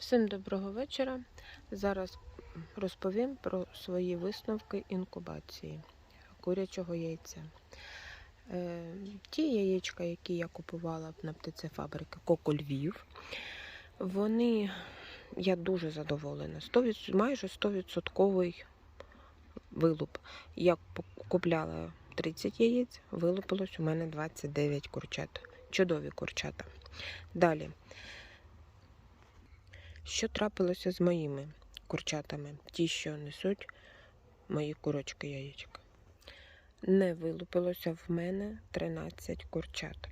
Всім доброго вечора. Зараз розповім про свої висновки інкубації курячого яйця. Е, Ті яєчка, які я купувала на птицефабрики Коко Львів, вони, я дуже задоволена. 100%, майже 100% вилуп. Я купляла 30 яєць, вилупилось у мене 29 курчат. Чудові курчата. Далі. Що трапилося з моїми курчатами? Ті, що несуть мої курочки яєчка. Не вилупилося в мене 13 курчат.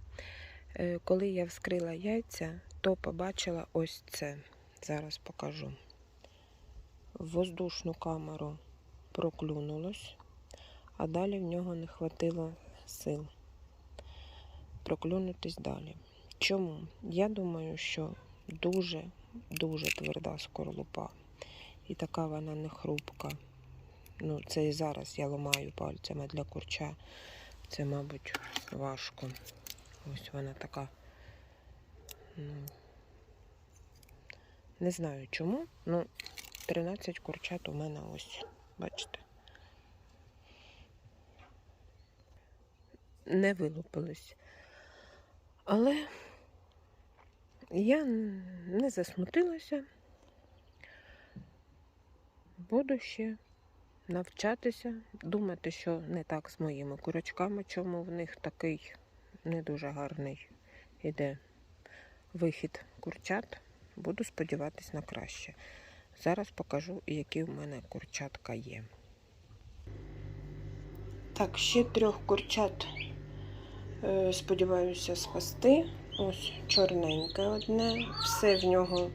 Е, Коли я вскрила яйця, то побачила ось це. Зараз покажу. В воздушну камеру проклюнулось, а далі в нього не хватило сил проклюнутись далі. Чому? Я думаю, що дуже дуже тверда скорлупа. І така вона не хрупка. Ну, це і зараз я ламаю пальцями для курча. Це, мабуть, важко. Ось вона така. Ну, не знаю чому. Ну, 13 курчат у мене ось. Бачите? Не вилупились. Але я не засмутилася. Буду ще навчатися, думати, що не так з моїми курочками, чому в них такий не дуже гарний іде вихід курчат. Буду сподіватись на краще. Зараз покажу, які в мене курчатка є. Так, ще трьох курчат е, сподіваюся спасти. Ось чорненьке одне, все в нього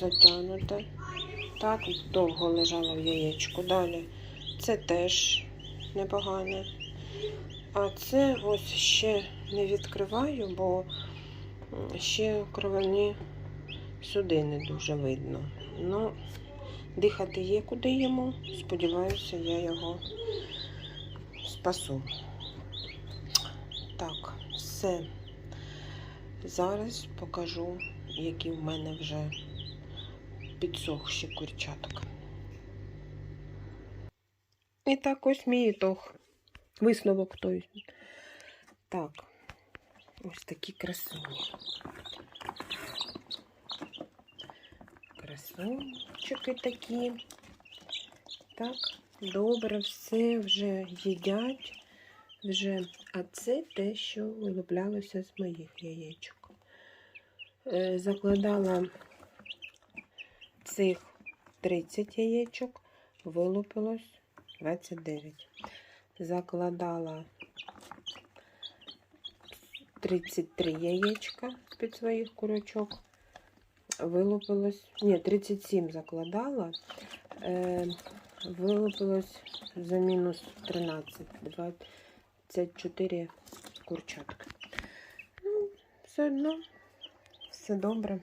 затягнуте. Так, довго лежало в яєчку. Далі це теж непогане. А це ось ще не відкриваю, бо ще кровяні сюди не дуже видно. Ну, дихати є куди йому. Сподіваюся, я його спасу. Так, все. Зараз покажу, які в мене вже підсохші курчаток. І так ось мій ітог. Висновок той. Так, ось такі красуні. Красунчики такі. Так, добре, все вже їдять. Вже, а це те, що вилуплялося з моїх яєчок. Е, Закладала цих 30 яєчок, вилупилось 29. Закладала 33 яєчка під своїх курочок. Вилупилось, ні, 37 закладала, е, вилупилось за мінус 13, 24 курчатки. Ну, все одно, все добре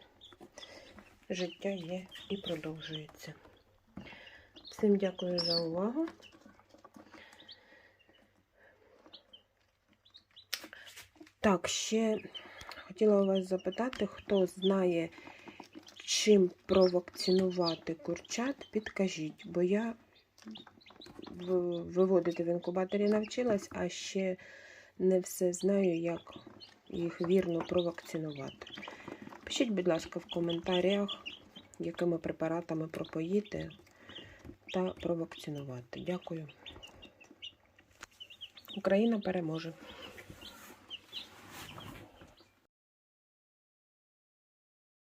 життя є і продовжується. Всім дякую за увагу. Так, ще хотіла вас запитати, хто знає, чим провакцинувати курчат, підкажіть, бо я виводити в інкубаторі навчилась, а ще не все знаю, як їх вірно провакцинувати. Пишіть, будь ласка, в коментарях, якими препаратами пропоїти та провакцинувати. Дякую. Україна переможе.